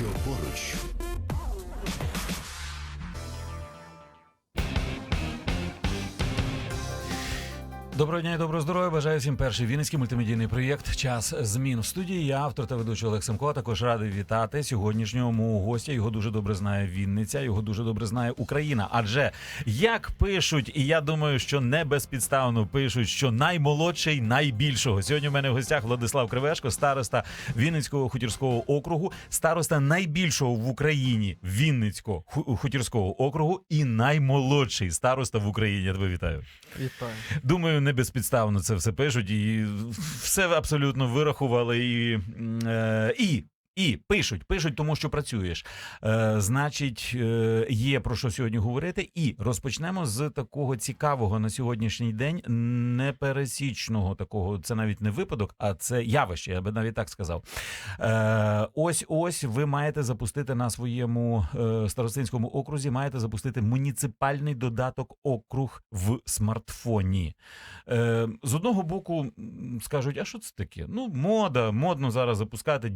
що поруч. Доброго дня і доброго здоров'я. Бажаю всім перший вінницький мультимедійний проєкт Час змін в студії. Я автор та ведучий Олег Семко. а Також радий вітати сьогоднішнього мого гостя. Його дуже добре знає Вінниця, його дуже добре знає Україна. Адже як пишуть, і я думаю, що не безпідставно пишуть, що наймолодший найбільшого. Сьогодні в мене в гостях Владислав Кривешко, староста Вінницького хутірського округу, староста найбільшого в Україні Вінницького хутірського округу і наймолодший староста в Україні. Я тебе вітаю. Вітаю. Думаю, не безпідставно це все пишуть, і все абсолютно вирахували і, е, і. І пишуть, пишуть, тому що працюєш. Е, значить, е, є про що сьогодні говорити. І розпочнемо з такого цікавого на сьогоднішній день непересічного такого. Це навіть не випадок, а це явище. Я би навіть так сказав. Е, ось ось ви маєте запустити на своєму е, старостинському окрузі. Маєте запустити муніципальний додаток округ в смартфоні. Е, з одного боку скажуть, а що це таке? Ну, мода, модно зараз запускати,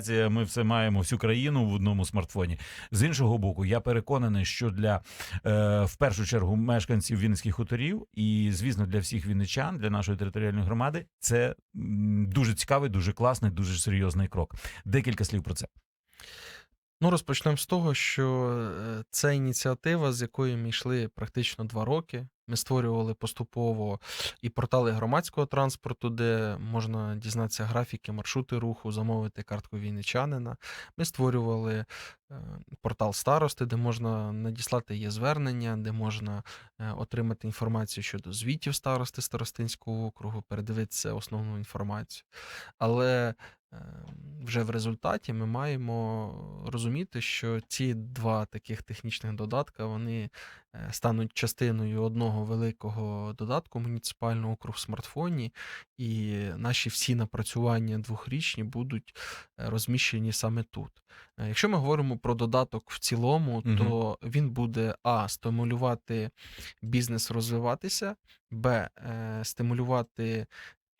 діджиталізація. Ми все маємо всю країну в одному смартфоні. З іншого боку, я переконаний, що для е, в першу чергу мешканців Вінницьких хуторів і, звісно, для всіх вінничан, для нашої територіальної громади, це дуже цікавий, дуже класний, дуже серйозний крок. Декілька слів про це. Ну, розпочнемо з того, що е, це ініціатива, з якої ми йшли практично два роки. Ми створювали поступово і портали громадського транспорту, де можна дізнатися графіки, маршрути руху, замовити картку війничанина. Ми створювали е, портал старости, де можна надіслати є звернення, де можна е, отримати інформацію щодо звітів старости старостинського округу, передивитися основну інформацію. Але вже в результаті ми маємо розуміти, що ці два таких технічних додатка вони е, стануть частиною одного великого додатку муніципального округ в смартфоні, і наші всі напрацювання двохрічні будуть е, розміщені саме тут. Е, Якщо ми говоримо про додаток в цілому, Мгм. то він буде а стимулювати бізнес розвиватися, б стимулювати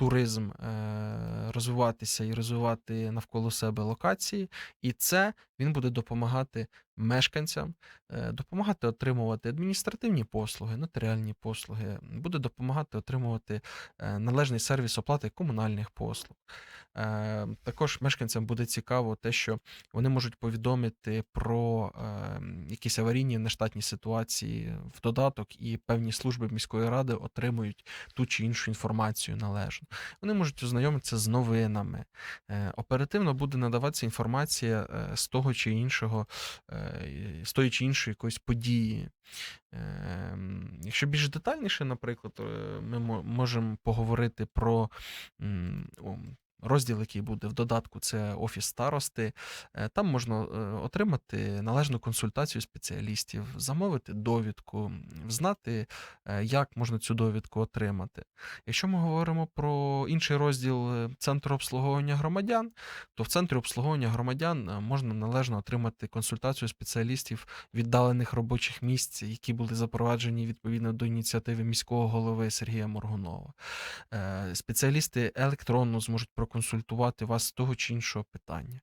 туризм е, розвиватися і розвивати навколо себе локації, і це він буде допомагати мешканцям, е, допомагати отримувати адміністративні послуги, нотаріальні послуги, буде допомагати отримувати е, належний сервіс оплати комунальних послуг. Також мешканцям буде цікаво те, що вони можуть повідомити про якісь аварійні нештатні ситуації в додаток, і певні служби міської ради отримують ту чи іншу інформацію належну. Вони можуть ознайомитися з новинами. Е, Оперативно буде надаватися інформація е, з того чи іншого, е, з тої чи іншої якоїсь події. Якщо більш детальніше, наприклад, ми можемо поговорити про розділ, який буде в додатку, це офіс старости. Е, Там можна е, отримати належну консультацію спеціалістів, замовити довідку, знати, е, як можна цю довідку отримати. Якщо ми говоримо про інший розділ центру обслуговування громадян, то в центрі обслуговування громадян можна належно отримати консультацію спеціалістів віддалених робочих місць, які були запроваджені відповідно до ініціативи міського голови Сергія Моргунова. Спеціалісти електронно зможуть проконсультувати вас з того чи іншого питання.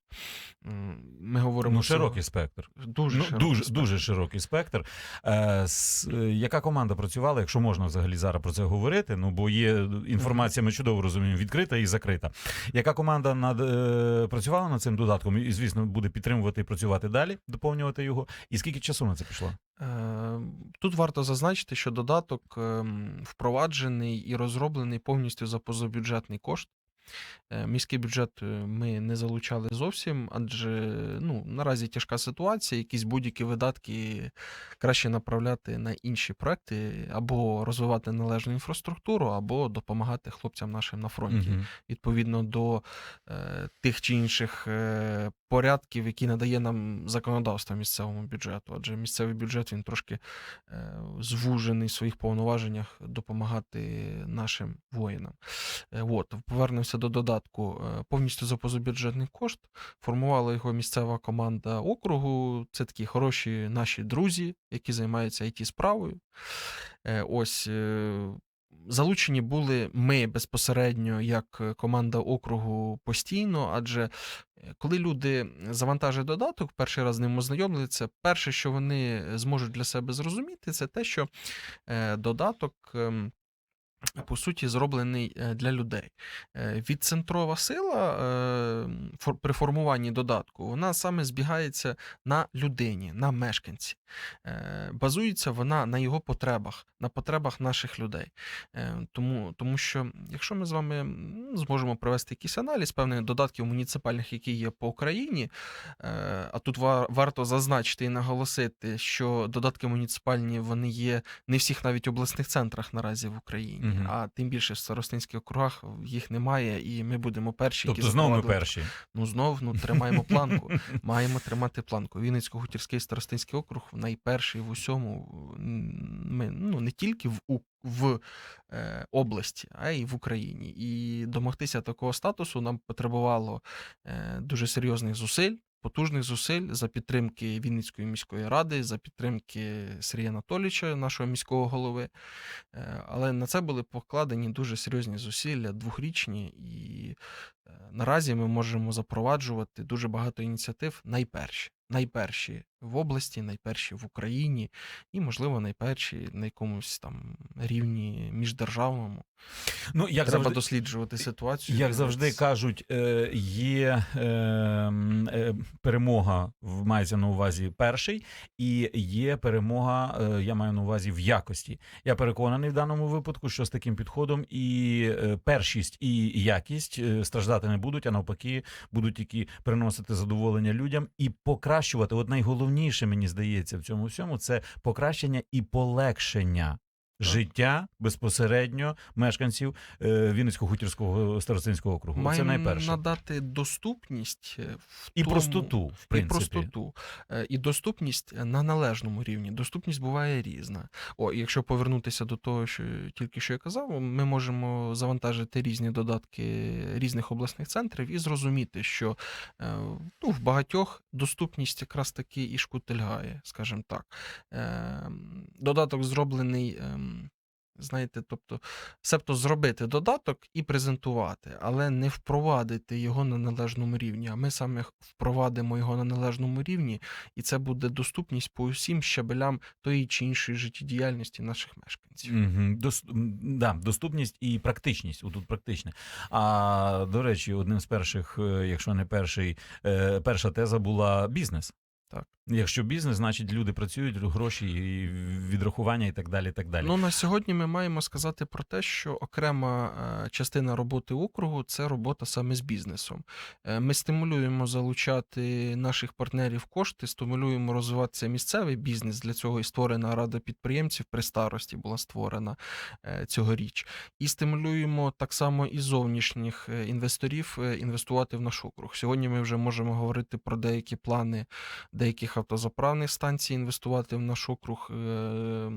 Ми говоримо Ну, широкий спектр. дуже ну, широкий дуже, спектр. дуже широкий спектр. Е, с, е, яка команда працювала, якщо можна взагалі зараз про це говорити? Ну бо є інформація, ми чудово розуміємо, відкрита і закрита. Яка команда над е, працювала над цим додатком? І звісно, буде підтримувати і працювати далі, доповнювати його. І скільки часу на це пішло? Е, Тут варто зазначити, що додаток ем, впроваджений і розроблений повністю за позабюджетний кошт. Е, Міський бюджет е, ми не залучали зовсім, адже ну, наразі тяжка ситуація, якісь будь-які видатки краще направляти на інші проекти, або розвивати належну інфраструктуру, або допомагати хлопцям нашим на фронті Мгм. відповідно до е, тих чи інших е, порядків, які надає нам законодавство місцевому бюджету. Адже місцевий бюджет він трошки е, звужений в своїх повноваженнях допомагати нашим воїнам. Е, от, повернемося до додатку. Е, повністю за позабюджетний кошт формувала його місцева команда округу. Це такі хороші наші друзі, які займаються it справою Е, Ось. е, залучені були ми безпосередньо як команда округу постійно, адже коли люди завантажать додаток, перший раз з ним ознайомляться, перше, що вони зможуть для себе зрозуміти, це те, що додаток. По суті, зроблений е, для людей. Е, Відцентрова сила е, при формуванні додатку вона саме збігається на людині, на мешканці. Базується вона на його потребах, на потребах наших людей. Тому, тому що, якщо ми з вами зможемо провести якийсь аналіз певних додатків муніципальних, які є по Україні, а тут ва- варто зазначити і наголосити, що додатки муніципальні вони є не всіх навіть обласних центрах наразі в Україні, Мгм. а тим більше в старостинських округах їх немає, і ми будемо перші, які Тобто знову ми перші. Ну знов ну тримаємо планку. Маємо тримати планку. Вінницько-Гутірський старостинський округ найперший в усьому. Ми ну не тільки в, у- в е, області, а й в Україні. І домогтися такого статусу нам потребувало е, дуже серйозних зусиль. Потужних зусиль за підтримки Вінницької міської ради, за підтримки Сергія Анатолійовича, нашого міського голови. Е, Але на це були покладені дуже серйозні зусилля, двохрічні, і е, наразі ми можемо запроваджувати дуже багато ініціатив найперші. Найперші в області, найперші в Україні, і, можливо, найперші на якомусь там рівні міждержавному. Ну, як Треба завжди, досліджувати ситуацію. Як завжди кажуть, е, є е, е, перемога в мається на увазі перший, і є перемога, е, я маю на увазі в якості. Я переконаний в даному випадку, що з таким підходом і е, першість, і якість е, страждати не будуть, а навпаки, будуть тільки приносити задоволення людям і покращувати. От найголовніше мені здається в цьому всьому це покращення і полегшення. Життя безпосередньо мешканців е, Вінницько-Хутірського старостинського округу. Маємо Це найперше. надати доступність е, в І тому- простоту, в І простоту, Е, і доступність на належному рівні. Доступність буває різна. О, і якщо повернутися до того, що тільки що я казав, ми можемо завантажити різні додатки різних обласних центрів і зрозуміти, що ну, в багатьох доступність якраз таки і шкутильгає, скажімо так. Е, Додаток зроблений. Знаєте, тобто, себто зробити додаток і презентувати, але не впровадити його на належному рівні. А ми саме впровадимо його на належному рівні, і це буде доступність по усім щабелям тої чи іншої життєдіяльності наших мешканців. Угу. Дос... да, доступність і практичність. Отут практичне. А до речі, одним з перших, е, якщо не перший, е, перша теза була бізнес. Так. Якщо бізнес, значить люди працюють, гроші, і відрахування і так далі. І так далі. Ну на сьогодні ми маємо сказати про те, що окрема е, частина роботи округу це робота саме з бізнесом. Е, Ми стимулюємо залучати наших партнерів кошти, стимулюємо розвиватися місцевий бізнес. Для цього і створена рада підприємців при старості була створена е, цьогоріч. І стимулюємо так само і зовнішніх інвесторів інвестувати в наш округ. Сьогодні ми вже можемо говорити про деякі плани деяких автозаправних станцій інвестувати в наш округ, е,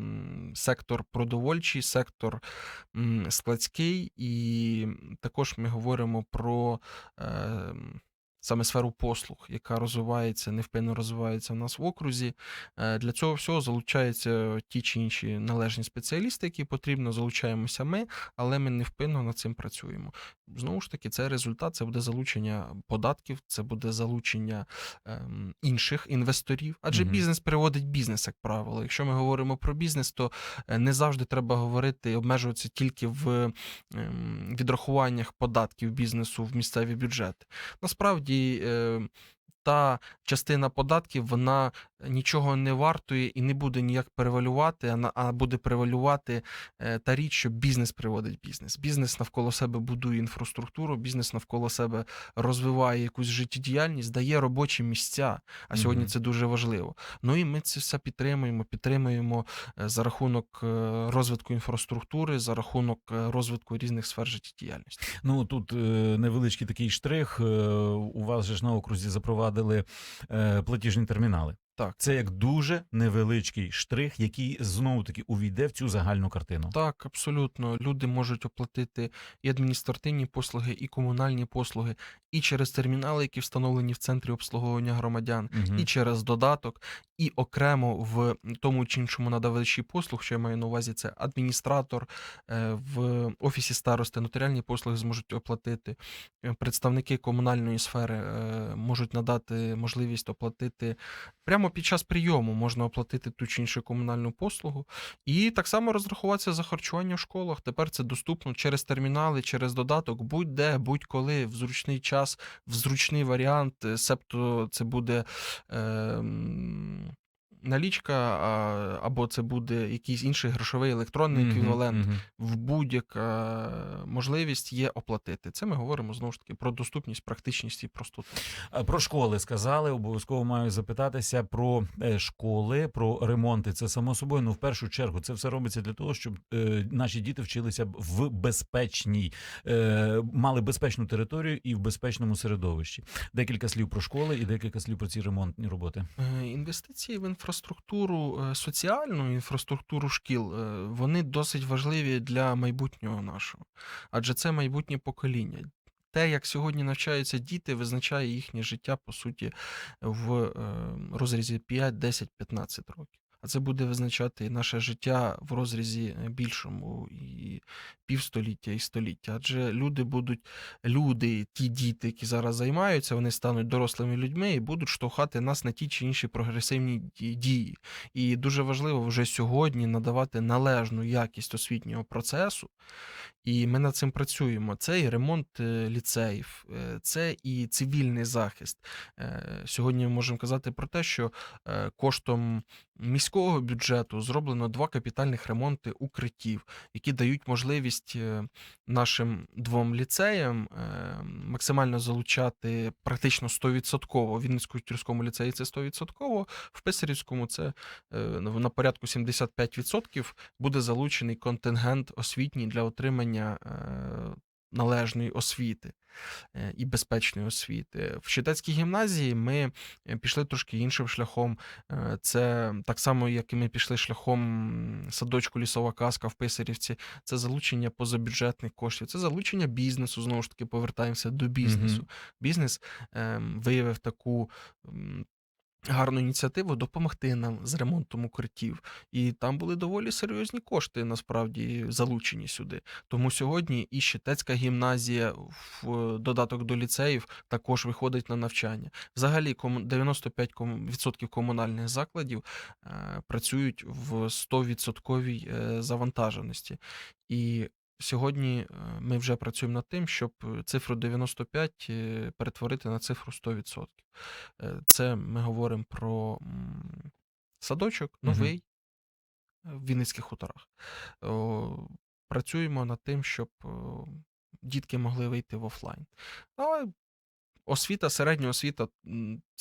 сектор продовольчий, сектор складський, і також ми говоримо про е, саме сферу послуг, яка розвивається, невпинно розвивається в нас в окрузі. Е, Для цього всього залучаються ті чи інші належні спеціалісти, які потрібно, залучаємося ми, але ми невпинно над цим працюємо. Знову ж таки, це результат, це буде залучення податків, це буде залучення ем, інших інвесторів. Адже угу. бізнес приводить бізнес, як правило. Якщо ми говоримо про бізнес, то е, не завжди треба говорити, обмежуватися тільки в ем, відрахуваннях податків бізнесу в місцеві бюджети. Насправді. е, Та частина податків вона нічого не вартує і не буде ніяк перевалювати, а, буде перевалювати е, та річ, що бізнес приводить бізнес. Бізнес навколо себе будує інфраструктуру, бізнес навколо себе розвиває якусь життєдіяльність, дає робочі місця. А сьогодні Мгм. це дуже важливо. Ну і ми це все підтримуємо. Підтримуємо е, за рахунок е, розвитку інфраструктури, за рахунок е, розвитку різних сфер життєдіяльності. Ну тут е, невеличкий такий штрих. Е, у вас же ж на окрузі запровадили е, платіжні термінали. Так. Це як дуже невеличкий штрих, який знову таки увійде в цю загальну картину. Так, абсолютно. Люди можуть оплатити і адміністративні послуги, і комунальні послуги, і через термінали, які встановлені в центрі обслуговування громадян, Мгм. і через додаток, і окремо в тому чи іншому надавачі послуг, що я маю на увазі, це адміністратор е, в офісі старости, нотаріальні послуги зможуть оплатити. Е, Представники комунальної сфери е, можуть надати можливість оплатити прямо під час прийому можна оплатити ту чи іншу комунальну послугу. І так само розрахуватися за харчування в школах. Тепер це доступно через термінали, через додаток, будь-де, будь-коли, в зручний час, в зручний варіант. е, Себто це буде. Е, Налічка, а, або це буде якийсь інший грошовий електронний еквівалент. мгм. В будь-яка можливість є оплатити. Це ми говоримо знову ж таки про доступність, практичність і простоту. Про школи сказали, обов'язково маю запитатися про е, школи, про ремонти. Це само собою. Ну, в першу чергу, це все робиться для того, щоб е, наші діти вчилися в безпечній, е, мали безпечну територію і в безпечному середовищі. Декілька слів про школи і декілька слів про ці ремонтні роботи. Е, Інвестиції в інфраструктуру, е, соціальну інфраструктуру шкіл, е, вони досить важливі для майбутнього нашого, адже це майбутнє покоління. Те, як сьогодні навчаються діти, визначає їхнє життя, по суті, в е, розрізі 5, 10, 15 років. А це буде визначати наше життя в розрізі е, більшому і півстоліття, і століття. Адже люди будуть, люди, ті діти, які зараз займаються, вони стануть дорослими людьми і будуть штовхати нас на ті чи інші прогресивні ді- дії. І дуже важливо вже сьогодні надавати належну якість освітнього процесу. І ми над цим працюємо. Це і ремонт е, ліцеїв, е, це і цивільний захист. Е, Сьогодні ми можемо казати про те, що коштом міського бюджету зроблено два капітальних ремонти укриттів, які дають можливість нашим двом ліцеям максимально залучати практично 100%. В Вінницько-Тюрському ліцеї це 100%, в Писарівському це на порядку 75% буде залучений контингент освітній для отримання е, належної освіти е, і безпечної освіти. В Щитецькій гімназії ми е, пішли трошки іншим шляхом. Це так само, як і ми пішли шляхом садочку лісова казка в Писарівці. Це залучення позабюджетних коштів, це залучення бізнесу. Знову ж таки, повертаємося до бізнесу. Мгм. Бізнес ем, виявив таку. Гарну ініціативу допомогти нам з ремонтом укриттів, і там були доволі серйозні кошти насправді залучені сюди. Тому сьогодні і Щитецька гімназія в додаток до ліцеїв також виходить на навчання. Взагалі, 95% комунальних закладів е, працюють в 100% е, завантаженості. І сьогодні е, ми вже працюємо над тим, щоб е, цифру 95 е, перетворити на цифру 100%. Е, Це ми говоримо про садочок новий в Вінницьких хуторах. Працюємо над тим, щоб дітки могли вийти в офлайн. Але освіта, середня освіта,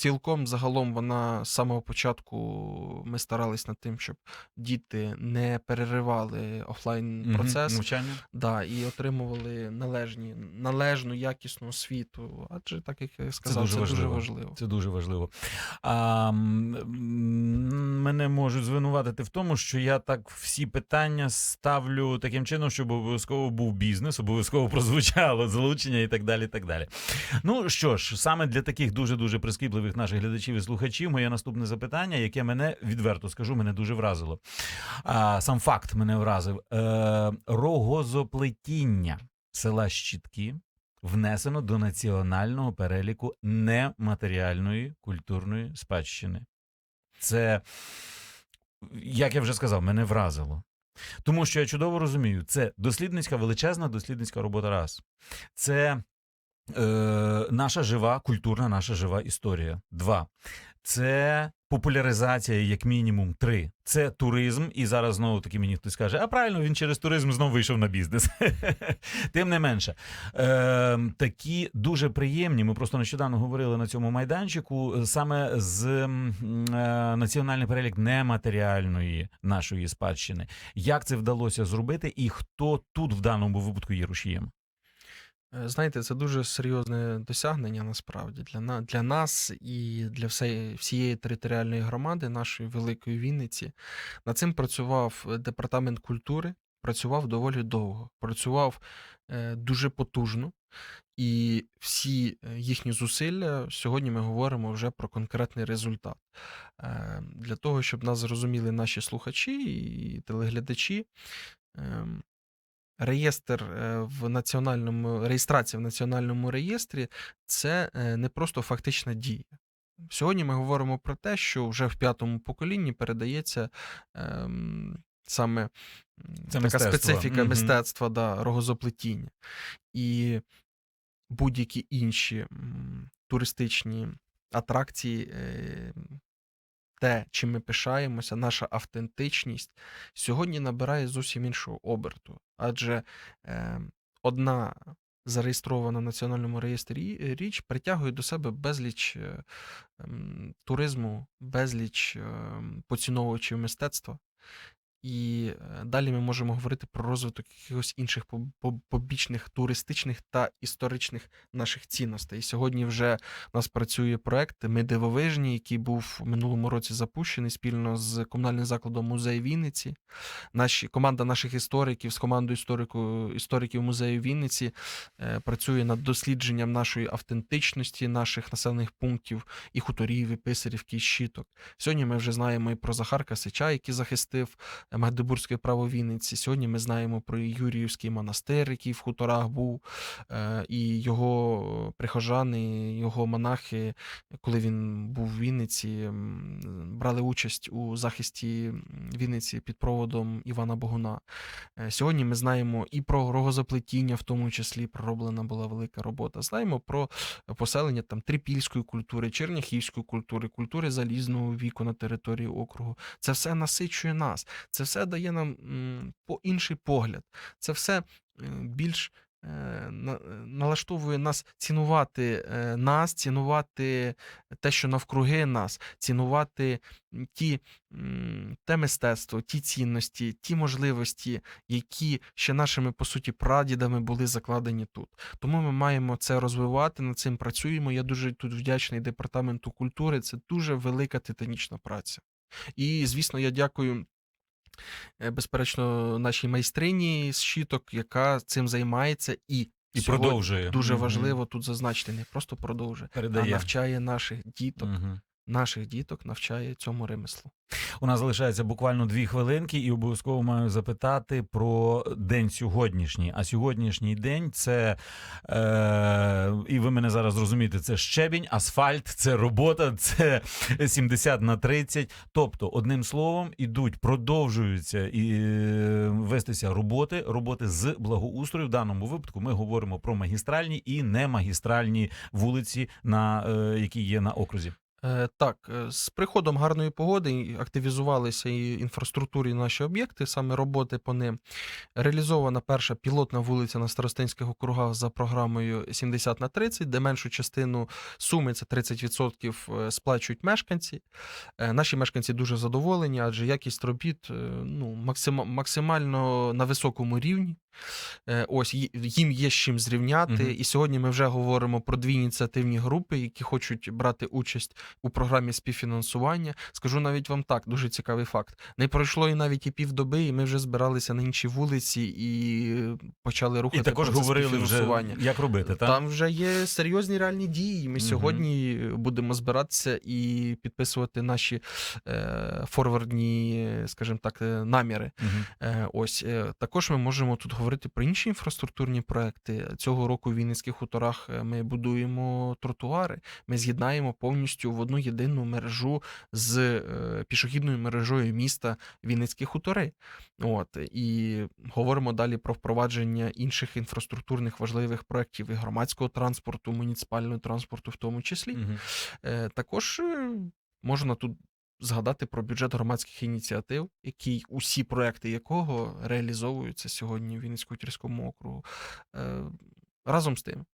цілком загалом вона з самого початку ми старались над тим, щоб діти не переривали офлайн процес. навчання. Да, і отримували належні, належну якісну освіту. Адже так як я сказав, дуже це дуже важливо. важливо. Це дуже важливо. А, мене можуть звинуватити в тому, що я так всі питання ставлю таким чином, щоб обов'язково був бізнес, обов'язково прозвучало залучення і так далі. І так далі. Ну що ж, саме для таких дуже дуже прискіпливих наших глядачів і слухачів, моє наступне запитання, яке мене відверто скажу, мене дуже вразило. А, сам факт мене вразив. Е, рогозоплетіння села Щітки внесено до національного переліку нематеріальної культурної спадщини. Це, як я вже сказав, мене вразило. Тому що я чудово розумію, це дослідницька, величезна дослідницька робота раз. Це е, наша жива культурна, наша жива історія. Два. Це популяризація, як мінімум, три. Це туризм, і зараз знову таки мені хтось каже, а правильно, він через туризм знову вийшов на бізнес. Тим не менше, е, такі дуже приємні. Ми просто нещодавно говорили на цьому майданчику е, саме з е, національний перелік нематеріальної нашої спадщини. Як це вдалося зробити, і хто тут в даному випадку є рушієм? Е, Знаєте, це дуже серйозне досягнення насправді для, на, для нас і для всієї, всієї територіальної громади нашої великої Вінниці. Над цим працював е, департамент культури, працював доволі довго, працював е, дуже потужно. І всі е, їхні зусилля сьогодні ми говоримо вже про конкретний результат. Е, Для того, щоб нас зрозуміли наші слухачі і телеглядачі, ем, реєстр е, в національному реєстрація в національному реєстрі це е, не просто фактична дія. Сьогодні ми говоримо про те, що вже в п'ятому поколінні передається ем, саме Це така мистецтво. специфіка Мгм. мистецтва, да, рогозоплетіння. І будь-які інші туристичні атракції, е, те, чим ми пишаємося, наша автентичність, сьогодні набирає зовсім іншого оберту. Адже е, одна зареєстрована в національному реєстрі річ притягує до себе безліч е, ем, туризму, безліч е, поціновувачів мистецтва. І е, далі ми можемо говорити про розвиток якихось інших по- по- побічних туристичних та історичних наших цінностей. Сьогодні вже у нас працює проект Ми дивовижні, який був в минулому році запущений спільно з комунальним закладом музей Вінниці. Наші команда наших істориків з командою історику, істориків музею Вінниці е, працює над дослідженням нашої автентичності, наших населених пунктів і хуторів, і писарівки, і щиток. Сьогодні ми вже знаємо і про Захарка Сича, який захистив Магдебурзьке право Вінниці. Сьогодні ми знаємо про Юріївський монастир, який в хуторах був, е, і його прихожани, його монахи, коли він був в Вінниці, брали участь у захисті Вінниці під проводом Івана Богуна. Е, Сьогодні ми знаємо і про рогозаплетіння, в тому числі пророблена була велика робота. Знаємо про поселення там трипільської культури, черняхівської культури, культури залізного віку на території округу. Це все насичує нас. Це все дає нам по інший погляд. Це все е, більш е, е, налаштовує нас цінувати нас, цінувати те, що навкруги нас, цінувати ті, те мистецтво, ті цінності, ті можливості, які ще нашими по суті прадідами були закладені тут. Тому ми маємо це розвивати, над цим працюємо. Я дуже тут вдячний департаменту культури. Це дуже велика титанічна праця. І, звісно, я дякую. Е, Безперечно, нашій майстрині з щиток, яка цим займається, і, І сьогодні продовжує. дуже важливо тут зазначити, не просто продовжує, а навчає наших діток, Мгм. Наших діток навчає цьому ремеслу. У нас залишається буквально дві хвилинки, і обов'язково маю запитати про день сьогоднішній. А сьогоднішній день це, е, і ви мене зараз зрозумієте, це щебінь, асфальт, це робота, це 70 на 30. Тобто, одним словом, ідуть, продовжуються і е, вестися роботи, роботи з благоустрою. В даному випадку ми говоримо про магістральні і немагістральні вулиці, на, е, які є на окрузі. Е, Так, е, з приходом гарної погоди активізувалися і інфраструктурні наші об'єкти, саме роботи по ним. Реалізована перша пілотна вулиця на Старостинських округах за програмою 70 на 30, де меншу частину суми, це 30%, е, сплачують мешканці. Е, Наші мешканці дуже задоволені, адже якість робіт е, ну, максима- максимально на високому рівні. Е, Ось ї- їм є з чим зрівняти. Мгм. І сьогодні ми вже говоримо про дві ініціативні групи, які хочуть брати участь у програмі співфінансування. Скажу навіть вам так, дуже цікавий факт. Не пройшло і навіть і півдоби, і ми вже збиралися на інші вулиці і почали рухати І також говорили вже, як робити. Так? Там вже є серйозні реальні дії. Ми Мгм. сьогодні будемо збиратися і підписувати наші е, форвардні, скажімо так, е, наміри. Мгм. Е, Ось е, також ми можемо тут говорити про інші інфраструктурні проекти. Цього року в Вінницьких хуторах е, ми будуємо тротуари. Ми з'єднаємо повністю в одну єдину мережу з е, пішохідною мережою міста Вінницькі хутори. От і говоримо далі про впровадження інших інфраструктурних важливих проєктів і громадського транспорту, муніципального транспорту, в тому числі. Е, Також е, можна тут згадати про бюджет громадських ініціатив, який усі проекти якого реалізовуються сьогодні в Вінницько-Тірському округу. Разом з тим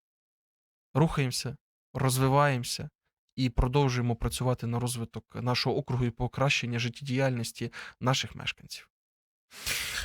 рухаємося, розвиваємося і продовжуємо працювати на розвиток нашого округу і покращення життєдіяльності наших мешканців.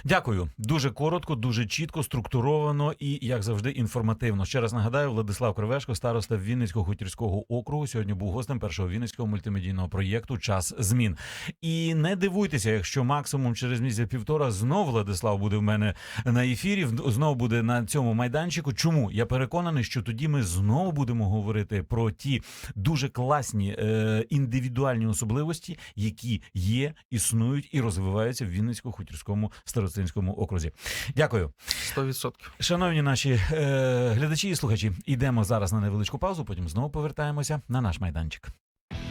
Дякую. Дуже коротко, дуже чітко, структуровано і, як завжди, інформативно. Ще раз нагадаю, Владислав Кривешко, староста Вінницького хутірського округу, сьогодні був гостем першого вінницького мультимедійного проєкту Час змін. І не дивуйтеся, якщо максимум через місяць півтора знов Владислав буде в мене на ефірі, в- знов буде на цьому майданчику. Чому я переконаний, що тоді ми знову будемо говорити про ті дуже класні е, індивідуальні особливості, які є, існують і розвиваються в Вінницько-Хутірському старостинському окрузі. Дякую, 100%. шановні наші е, глядачі і слухачі. Йдемо зараз на невеличку паузу. Потім знову повертаємося на наш майданчик.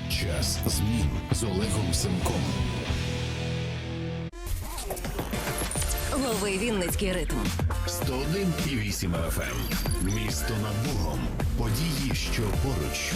Час змін з Олегом Семком. Лови Вінницький ритм. 101,8 FM. Місто над Богом. Події, що поруч.